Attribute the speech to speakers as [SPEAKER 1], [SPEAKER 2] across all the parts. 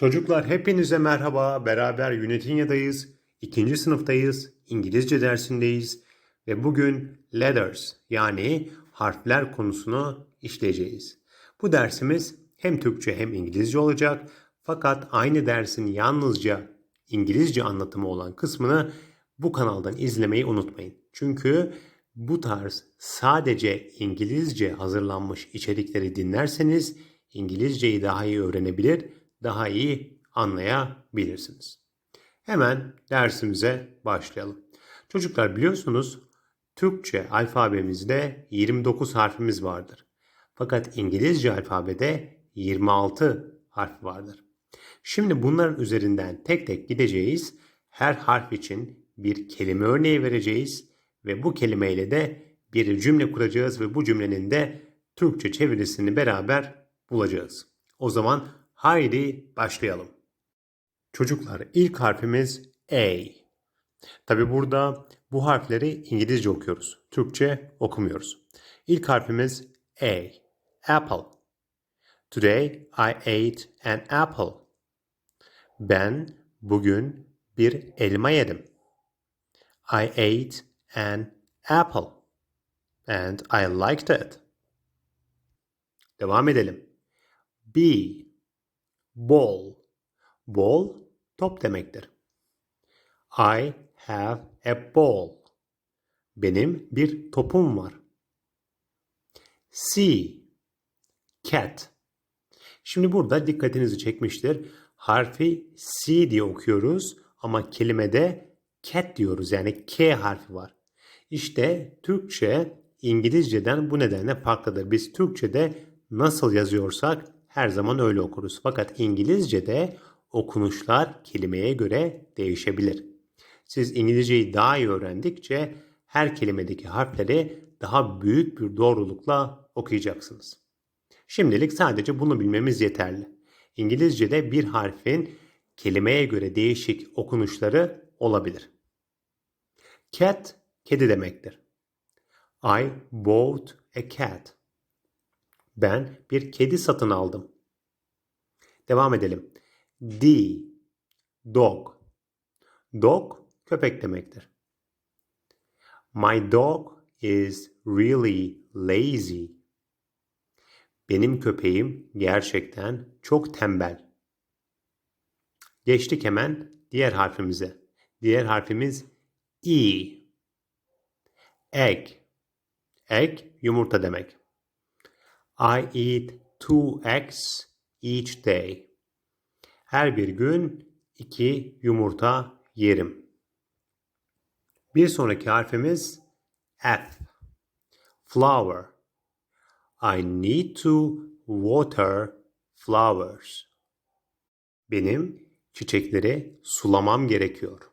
[SPEAKER 1] Çocuklar hepinize merhaba. Beraber Unitinya'dayız. İkinci sınıftayız. İngilizce dersindeyiz. Ve bugün letters yani harfler konusunu işleyeceğiz. Bu dersimiz hem Türkçe hem İngilizce olacak. Fakat aynı dersin yalnızca İngilizce anlatımı olan kısmını bu kanaldan izlemeyi unutmayın. Çünkü bu tarz sadece İngilizce hazırlanmış içerikleri dinlerseniz İngilizceyi daha iyi öğrenebilir, daha iyi anlayabilirsiniz. Hemen dersimize başlayalım. Çocuklar biliyorsunuz Türkçe alfabemizde 29 harfimiz vardır. Fakat İngilizce alfabede 26 harf vardır. Şimdi bunların üzerinden tek tek gideceğiz. Her harf için bir kelime örneği vereceğiz ve bu kelimeyle de bir cümle kuracağız ve bu cümlenin de Türkçe çevirisini beraber bulacağız. O zaman haydi başlayalım. Çocuklar ilk harfimiz A. Tabi burada bu harfleri İngilizce okuyoruz. Türkçe okumuyoruz. İlk harfimiz A. Apple. Today I ate an apple. Ben bugün bir elma yedim. I ate an apple and I liked it. Devam edelim. B. Ball. Ball top demektir. I have a ball. Benim bir topum var. C. Cat. Şimdi burada dikkatinizi çekmiştir. Harfi C diye okuyoruz ama kelimede cat diyoruz. Yani K harfi var. İşte Türkçe İngilizceden bu nedenle farklıdır. Biz Türkçe'de nasıl yazıyorsak her zaman öyle okuruz. Fakat İngilizce'de okunuşlar kelimeye göre değişebilir. Siz İngilizceyi daha iyi öğrendikçe her kelimedeki harfleri daha büyük bir doğrulukla okuyacaksınız. Şimdilik sadece bunu bilmemiz yeterli. İngilizce'de bir harfin kelimeye göre değişik okunuşları olabilir. Cat, kedi demektir. I bought a cat. Ben bir kedi satın aldım. Devam edelim. D, dog. Dog, köpek demektir. My dog is really lazy. Benim köpeğim gerçekten çok tembel. Geçtik hemen diğer harfimize. Diğer harfimiz E. Egg. Egg yumurta demek. I eat two eggs each day. Her bir gün iki yumurta yerim. Bir sonraki harfimiz F. Flower. I need to water flowers. Benim çiçekleri sulamam gerekiyor.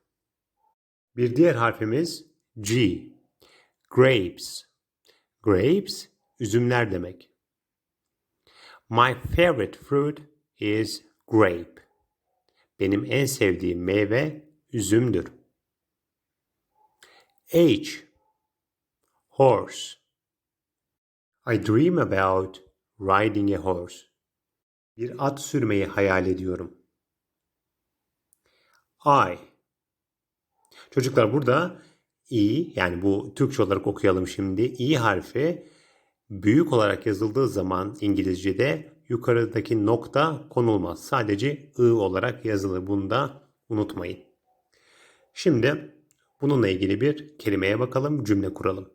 [SPEAKER 1] Bir diğer harfimiz G. Grapes. Grapes üzümler demek. My favorite fruit is grape. Benim en sevdiğim meyve üzümdür. H. Horse. I dream about riding a horse. Bir at sürmeyi hayal ediyorum. I. Çocuklar burada i yani bu Türkçe olarak okuyalım şimdi. i harfi büyük olarak yazıldığı zaman İngilizce'de yukarıdaki nokta konulmaz. Sadece i olarak yazılır. Bunu da unutmayın. Şimdi bununla ilgili bir kelimeye bakalım, cümle kuralım.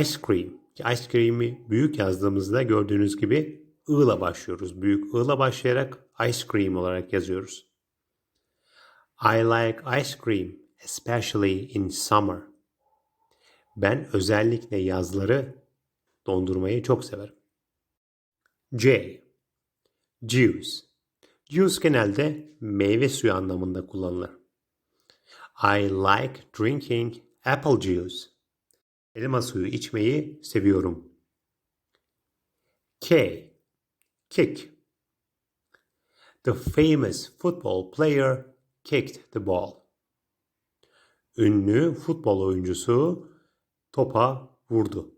[SPEAKER 1] Ice cream. Ice cream'i büyük yazdığımızda gördüğünüz gibi I ile başlıyoruz. Büyük I ile başlayarak ice cream olarak yazıyoruz. I like ice cream, especially in summer. Ben özellikle yazları dondurmayı çok severim. J. Juice. Juice genelde meyve suyu anlamında kullanılır. I like drinking apple juice. Elma suyu içmeyi seviyorum. K. Kick. The famous football player kicked the ball. Ünlü futbol oyuncusu topa vurdu.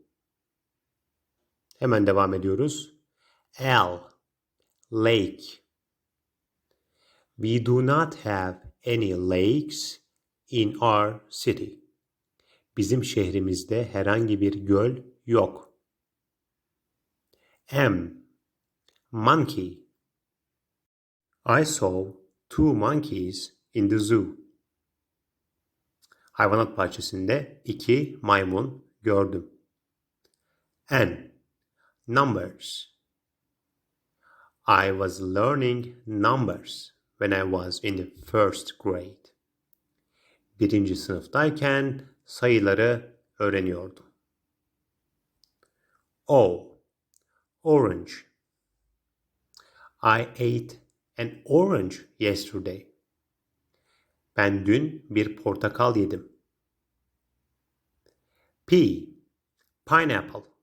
[SPEAKER 1] Hemen devam ediyoruz. L. Lake. We do not have any lakes in our city. Bizim şehrimizde herhangi bir göl yok. M. Monkey. I saw two monkeys in the zoo. Hayvanat bahçesinde iki maymun gördüm. N. Numbers. I was learning numbers when I was in the first grade. Birinci sınıftayken sayıları öğreniyordum. O. Orange. I ate an orange yesterday. Ben dün bir portakal yedim. P. Pineapple.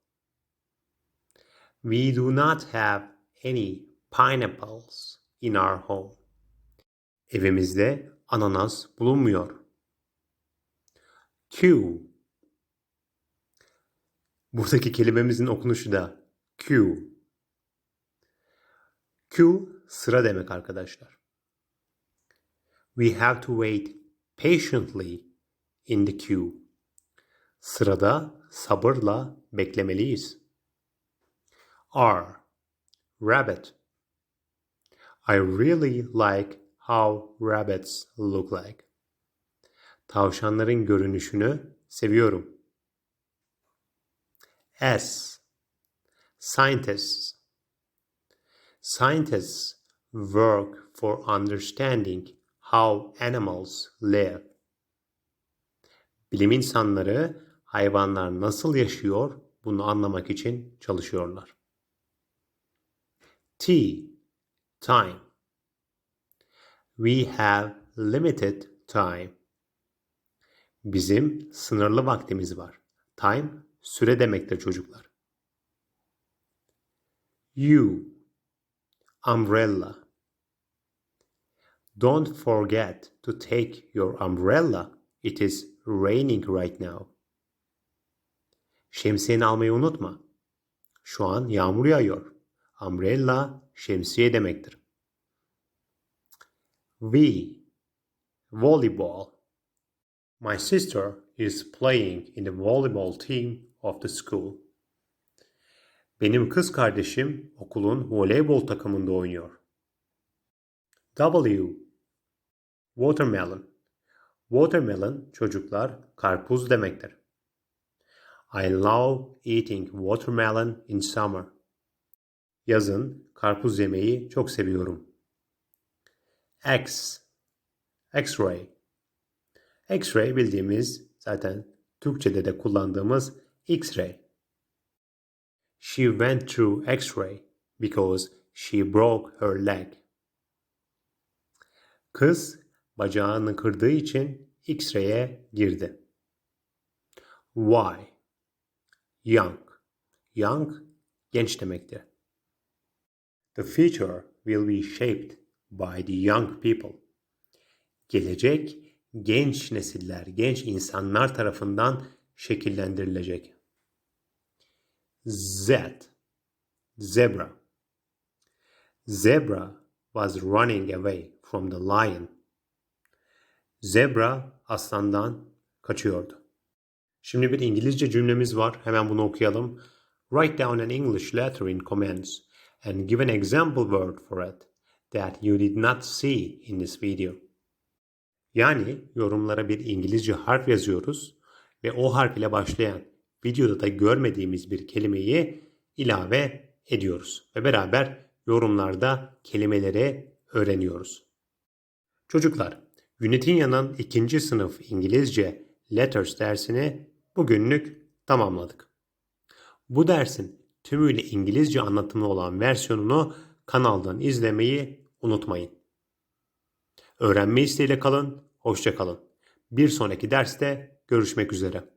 [SPEAKER 1] We do not have any pineapples in our home. Evimizde ananas bulunmuyor. Q. Buradaki kelimemizin okunuşu da Q. Q sıra demek arkadaşlar. We have to wait patiently in the queue. Sırada sabırla beklemeliyiz. R. Rabbit. I really like how rabbits look like. Tavşanların görünüşünü seviyorum. S. Scientists. Scientists work for understanding how animals live. Bilim insanları hayvanlar nasıl yaşıyor bunu anlamak için çalışıyorlar. T. Time. We have limited time. Bizim sınırlı vaktimiz var. Time süre demektir çocuklar. U. Umbrella. Don't forget to take your umbrella. It is raining right now. Şemsiyeni almayı unutma. Şu an yağmur yağıyor. Umbrella şemsiye demektir. V. Volleyball. My sister is playing in the volleyball team of the school. Benim kız kardeşim okulun voleybol takımında oynuyor. W. Watermelon. Watermelon çocuklar karpuz demektir. I love eating watermelon in summer. Yazın karpuz yemeyi çok seviyorum. X. X-ray. X-ray bildiğimiz zaten Türkçe'de de kullandığımız X-ray. She went through X-ray because she broke her leg. Kız bacağını kırdığı için X-ray'e girdi. Y. Young. Young genç demektir. The future will be shaped by the young people. Gelecek genç nesiller, genç insanlar tarafından şekillendirilecek. Z. Zebra. Zebra was running away from the lion. Zebra aslandan kaçıyordu. Şimdi bir İngilizce cümlemiz var. Hemen bunu okuyalım. Write down an English letter in comments and give an example word for it that you did not see in this video. Yani yorumlara bir İngilizce harf yazıyoruz ve o harf ile başlayan videoda da görmediğimiz bir kelimeyi ilave ediyoruz ve beraber yorumlarda kelimeleri öğreniyoruz. Çocuklar, Unitinya'nın ikinci sınıf İngilizce Letters dersini bugünlük tamamladık. Bu dersin tümüyle İngilizce anlatımlı olan versiyonunu kanaldan izlemeyi unutmayın. Öğrenme isteğiyle kalın, hoşça kalın. Bir sonraki derste görüşmek üzere.